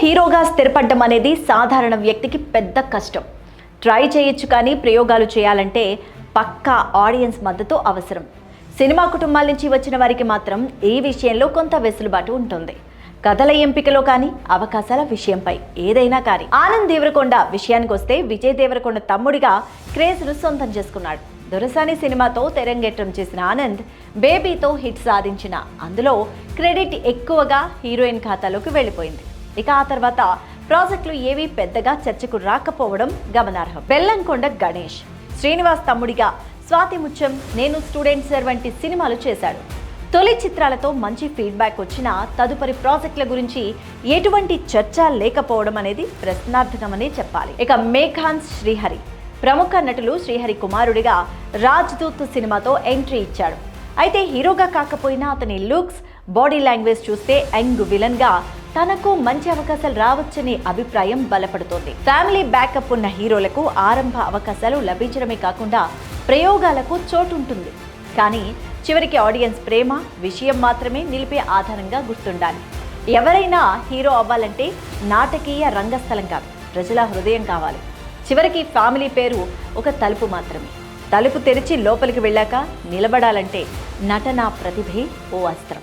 హీరోగా స్థిరపడడం అనేది సాధారణ వ్యక్తికి పెద్ద కష్టం. ట్రై చేయొచ్చు కానీ ప్రయోగాలు చేయాలంటే పక్కా ఆడియన్స్ మద్దతు అవసరం. సినిమా కుటుంబాల నుంచి వచ్చిన వారికి మాత్రం ఈ విషయంలో కొంత వెసులుబాటు ఉంటుంది. కథల ఎంపికలో కానీ అవకాశాల విషయంపై ఏదైనా కానీ. ఆనంద్ దేవరకొండ విషయానికి వస్తే విజయ్ దేవరకొండ తమ్ముడిగా క్రేజ్ను సొంతం చేసుకున్నాడు. దొరసాని సినిమాతో తెరంగేట్రం చేసిన ఆనంద్ బేబీతో హిట్ సాధించిన అందులో క్రెడిట్ ఎక్కువగా హీరోయిన్ ఖాతాలోకి వెళ్ళిపోయింది. ఇక ఆ తర్వాత ప్రాజెక్టులు ఏవీ పెద్దగా చర్చకు రాకపోవడం గమనార్హం. బెల్లంకొండ గణేష్ శ్రీనివాస్ తమ్ముడిగా స్వాతి ముత్యం నేను స్టూడెంట్ సార్ వంటి సినిమాలు చేశాడు. తొలి చిత్రాలతో మంచి ఫీడ్బ్యాక్ వచ్చినా తదుపరి ప్రాజెక్టుల గురించి ఎటువంటి చర్చ లేకపోవడం అనేది ప్రశ్నార్థకమనే చెప్పాలి. ఇక మేఘాన్ శ్రీహరి ప్రముఖ నటులు శ్రీహరి కుమారుడిగా రాజ్దూత్ సినిమాతో ఎంట్రీ ఇచ్చాడు. అయితే హీరోగా కాకపోయినా అతని లుక్స్ బాడీ లాంగ్వేజ్ చూస్తే యంగ్ విలన్గా తనకు మంచి అవకాశాలు రావచ్చనే అభిప్రాయం బలపడుతోంది. ఫ్యామిలీ బ్యాకప్ ఉన్న హీరోలకు ఆరంభ అవకాశాలు లభించడమే కాకుండా ప్రయోగాలకు చోటు ఉంటుంది కానీ చివరికి ఆడియన్స్ ప్రేమ విషయం మాత్రమే నిలిపే ఆధారంగా గుర్తుండాలి. ఎవరైనా హీరో అవ్వాలంటే నాటకీయ రంగస్థలం కాదు ప్రజల హృదయం కావాలి. చివరికి ఫ్యామిలీ పేరు ఒక తలుపు మాత్రమే. తలుపు తెరిచి లోపలికి వెళ్ళాక నిలబడాలంటే నటనా ప్రతిభే ఓ అస్త్రం.